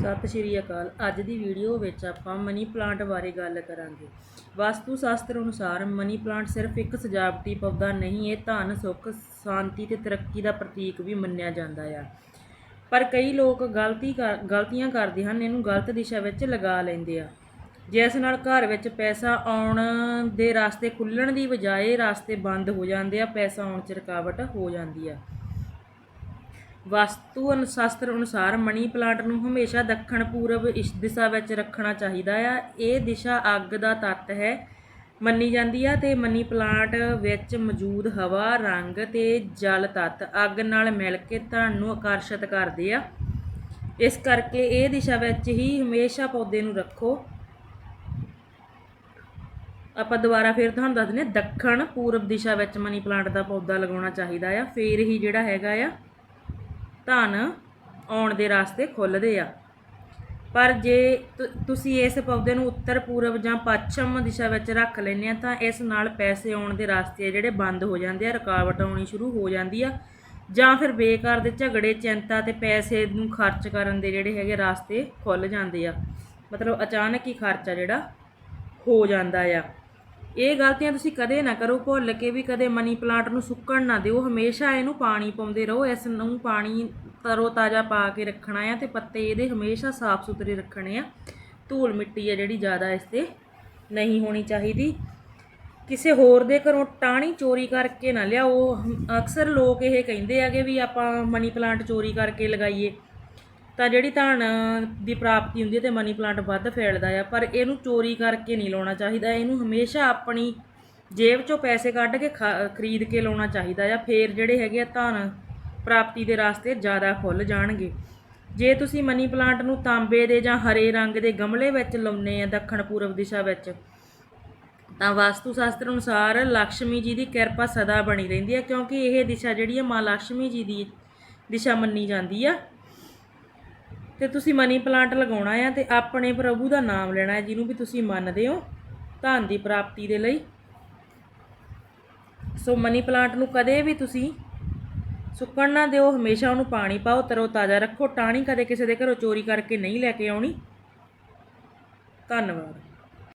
ਸਤਿ ਸ਼੍ਰੀ ਅਕਾਲ। ਅੱਜ ਦੀ ਵੀਡੀਓ ਵਿੱਚ ਆਪਾਂ ਮਨੀ ਪਲਾਂਟ ਬਾਰੇ ਗੱਲ ਕਰਾਂਗੇ। ਵਾਸਤੂ ਸ਼ਾਸਤਰ ਅਨੁਸਾਰ ਮਨੀ ਪਲਾਂਟ ਸਿਰਫ ਇੱਕ ਸਜਾਵਟੀ ਪੌਦਾ ਨਹੀਂ, ਇਹ ਧਨ, ਸੁੱਖ, ਸ਼ਾਂਤੀ ਤੇ ਤਰੱਕੀ ਦਾ ਪ੍ਰਤੀਕ ਵੀ ਮੰਨਿਆ ਜਾਂਦਾ ਆ। ਪਰ ਕਈ ਲੋਕ ਗਲਤੀ ਕਰ, ਗਲਤੀਆਂ ਕਰਦੇ ਹਨ, ਇਹਨੂੰ ਗਲਤ ਦਿਸ਼ਾ ਵਿੱਚ ਲਗਾ ਲੈਂਦੇ ਆ। ਜਿਸ ਨਾਲ ਘਰ ਵਿੱਚ ਪੈਸਾ ਆਉਣ ਦੇ ਰਸਤੇ ਖੁੱਲਣ ਦੀ ਬਜਾਏ ਰਸਤੇ ਬੰਦ ਹੋ ਜਾਂਦੇ ਆ, ਪੈਸਾ ਆਉਣ 'ਚ ਰੁਕਾਵਟ ਹੋ ਜਾਂਦੀ ਆ। ਵਾਸਤੂ ਅਨੁਸਾਸਤਰ ਅਨੁਸਾਰ ਮਨੀ ਪਲਾਂਟ ਨੂੰ ਹਮੇਸ਼ਾ ਦੱਖਣ ਪੂਰਬ ਇਸ ਦਿਸ਼ਾ ਵਿੱਚ ਰੱਖਣਾ ਚਾਹੀਦਾ ਆ। ਇਹ ਦਿਸ਼ਾ ਅੱਗ ਦਾ ਤੱਤ ਹੈ, ਮੰਨੀ ਜਾਂਦੀ ਆ ਤੇ ਮਨੀ ਪਲਾਂਟ ਵਿੱਚ ਮੌਜੂਦ ਹਵਾ, ਰੰਗ ਤੇ ਜਲ ਤੱਤ ਅੱਗ ਨਾਲ ਮਿਲ ਕੇ ਧਨ ਨੂੰ ਆਕਰਸ਼ਿਤ ਕਰਦੇ ਆ। ਇਸ ਕਰਕੇ ਇਹ ਦਿਸ਼ਾ ਵਿੱਚ ਹੀ ਹਮੇਸ਼ਾ ਪੌਦੇ ਨੂੰ ਰੱਖੋ। ਆਪਾਂ ਦੁਬਾਰਾ ਫਿਰ ਤੁਹਾਨੂੰ ਦੱਸ ਦਿੰਦੇ ਹਾਂ, ਦੱਖਣ ਪੂਰਬ ਦਿਸ਼ਾ ਵਿੱਚ ਮਨੀ ਪਲਾਂਟ ਦਾ ਪੌਦਾ ਲਗਾਉਣਾ ਚਾਹੀਦਾ ਆ। ਫੇਰ ਹੀ ਜਿਹੜਾ ਹੈਗਾ ਆ ਧਨ ਆਉਣ ਦੇ ਰਸਤੇ ਖੁੱਲਦੇ ਆ। ਪਰ ਜੇ ਤੁਸੀਂ ਇਸ ਪੌਦੇ ਨੂੰ ਉੱਤਰ ਪੂਰਬ ਜਾਂ ਪੱਛਮ ਦਿਸ਼ਾ ਵਿੱਚ ਰੱਖ ਲੈਂਦੇ ਆ, ਤਾਂ ਇਸ ਨਾਲ ਪੈਸੇ ਆਉਣ ਦੇ ਰਸਤੇ ਆ ਜਿਹੜੇ ਬੰਦ ਹੋ ਜਾਂਦੇ ਆ, ਰੁਕਾਵਟ ਆਉਣੀ ਸ਼ੁਰੂ ਹੋ ਜਾਂਦੀ ਆ। ਜਾਂ ਫਿਰ ਬੇਕਾਰ ਦੇ ਝਗੜੇ, ਚਿੰਤਾ ਤੇ ਪੈਸੇ ਨੂੰ ਖਰਚ ਕਰਨ ਦੇ ਜਿਹੜੇ ਹੈਗੇ ਰਾਸਤੇ ਖੁੱਲ ਜਾਂਦੇ ਆ। ਮਤਲਬ ਅਚਾਨਕ ਹੀ ਖਰਚਾ ਜਿਹੜਾ ਹੋ ਜਾਂਦਾ ਆ। ਇਹ ਗਲਤੀਆਂ ਤੁਸੀਂ ਕਦੇ ਨਾ ਕਰੋ, ਭੁੱਲ ਕੇ ਵੀ ਕਦੇ ਮਨੀ ਪਲਾਂਟ ਨੂੰ ਸੁੱਕਣ ਨਾ ਦਿਓ। ਹਮੇਸ਼ਾ ਇਹਨੂੰ ਪਾਣੀ ਪਾਉਂਦੇ ਰਹੋ। ਇਸ ਨੂੰ ਪਾਣੀ ਤਰੋ ਤਾਜ਼ਾ ਪਾ ਕੇ ਰੱਖਣਾ ਆ ਤੇ ਪੱਤੇ ਇਹਦੇ ਹਮੇਸ਼ਾ ਸਾਫ਼ ਸੁਥਰੇ ਰੱਖਣੇ ਆ। ਧੂਲ ਮਿੱਟੀ ਆ ਜਿਹੜੀ ਜ਼ਿਆਦਾ ਇਸ ਤੇ ਨਹੀਂ ਹੋਣੀ ਚਾਹੀਦੀ। ਕਿਸੇ ਹੋਰ ਦੇ ਘਰੋਂ ਟਾਹਣੀ ਚੋਰੀ ਕਰਕੇ ਨਾ ਲਿਆਓ। ਹਮ- ਅਕਸਰ ਲੋਕ ਇਹ ਕਹਿੰਦੇ ਆਗੇ ਵੀ ਆਪਾਂ ਮਨੀ ਪਲਾਂਟ ਚੋਰੀ ਕਰਕੇ ਲਗਾਈਏ। ਤਾਂ ਜਿਹੜੀ ਧਨ ਦੀ ਪ੍ਰਾਪਤੀ ਹੁੰਦੀ ਹੈ ਤੇ ਮਨੀ ਪਲਾਂਟ ਵੱਧ ਫੈਲਦਾ ਆ, ਪਰ ਇਹਨੂੰ ਚੋਰੀ ਕਰਕੇ ਨਹੀਂ ਲਾਉਣਾ ਚਾਹੀਦਾ, ਇਹਨੂੰ ਹਮੇਸ਼ਾ ਆਪਣੀ ਜੇਬ ਚੋਂ ਪੈਸੇ ਕੱਢ ਕੇ ਖਰੀਦ ਕੇ ਲਾਉਣਾ ਚਾਹੀਦਾ ਆ, ਫੇਰ ਜਿਹੜੇ ਹੈਗੇ ਆ ਧਾਨ ਪ੍ਰਾਪਤੀ ਦੇ ਰਾਸਤੇ ਜ਼ਿਆਦਾ ਖੁੱਲ ਜਾਣਗੇ। ਜੇ ਤੁਸੀਂ ਮਨੀ ਪਲਾਂਟ ਨੂੰ ਤਾਂਬੇ ਦੇ ਜਾਂ ਹਰੇ ਰੰਗ ਦੇ ਗਮਲੇ ਵਿੱਚ ਲਾਉਨੇ ਆ, ਦੱਖਣ ਪੂਰਬ ਦਿਸ਼ਾ ਵਿੱਚ, ਤਾਂ ਵਾਸਤੂ ਸ਼ਾਸਤਰ ਅਨੁਸਾਰ ਲక్ష్ਮੀ ਜੀ ਦੀ ਕਿਰਪਾ ਸਦਾ ਬਣੀ ਰਹਿੰਦੀ ਹੈ ਕਿਉਂਕਿ ਇਹ ਦਿਸ਼ਾ ਜਿਹੜੀ ਹੈ ਮਾਂ ਲక్ష్ਮੀ ਜੀ ਦੀ ਦਿਸ਼ਾ ਮੰਨੀ ਜਾਂਦੀ ਆ। ਤੇ ਤੁਸੀਂ ਮਨੀ ਪਲਾਂਟ ਲਗਾਉਣਾ ਆ ਤੇ ਆਪਣੇ ਪ੍ਰਭੂ ਦਾ ਨਾਮ ਲੈਣਾ ਹੈ, ਜਿਹਨੂੰ ਵੀ ਤੁਸੀਂ ਮੰਨਦੇ ਹੋ, ਧਨ ਦੀ ਪ੍ਰਾਪਤੀ ਦੇ ਲਈ। ਸੋ ਮਨੀ ਪਲਾਂਟ ਨੂੰ ਕਦੇ ਵੀ ਤੁਸੀਂ ਸੁੱਕਣ ਨਾ ਦਿਓ, ਹਮੇਸ਼ਾ ਉਹਨੂੰ ਪਾਣੀ ਪਾਓ, ਤਰੋ ਤਾਜ਼ਾ ਰੱਖੋ ਟਾਣੀ ਕਦੇ ਕਿਸੇ ਦੇ ਘਰੋਂ ਚੋਰੀ ਕਰਕੇ ਨਹੀਂ ਲੈ ਕੇ ਆਉਣੀ। ਧੰਨਵਾਦ।